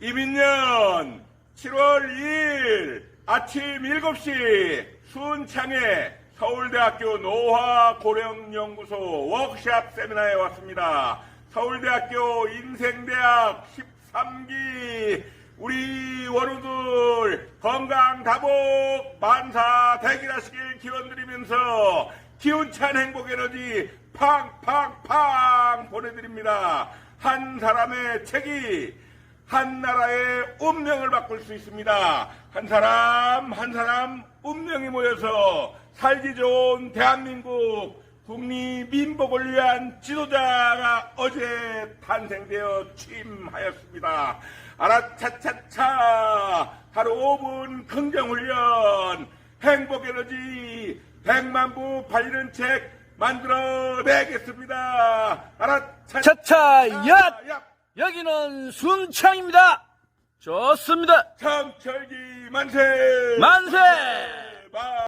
이민년 7월 2일 아침 7시 순창에 서울대학교 노화 고령연구소 워크샵 세미나에 왔습니다. 서울대학교 인생대학 13기 우리 원우들 건강 다복 만사 대길하시길 기원드리면서 기운찬 행복 에너지 팡팡팡 보내드립니다. 한 사람의 책이 한 나라의 운명을 바꿀 수 있습니다. 한 사람 한 사람 운명이 모여서 살기 좋은 대한민국 국리민복을 위한 지도자가 어제 탄생되어 취임하였습니다. 아라차차차 하루 5분 긍정훈련 행복에너지 100만 부 팔리는 책 만들어내겠습니다. 아라차차 차차 야야 여기는 순창입니다. 좋습니다. 청철기 만세 만세! 마-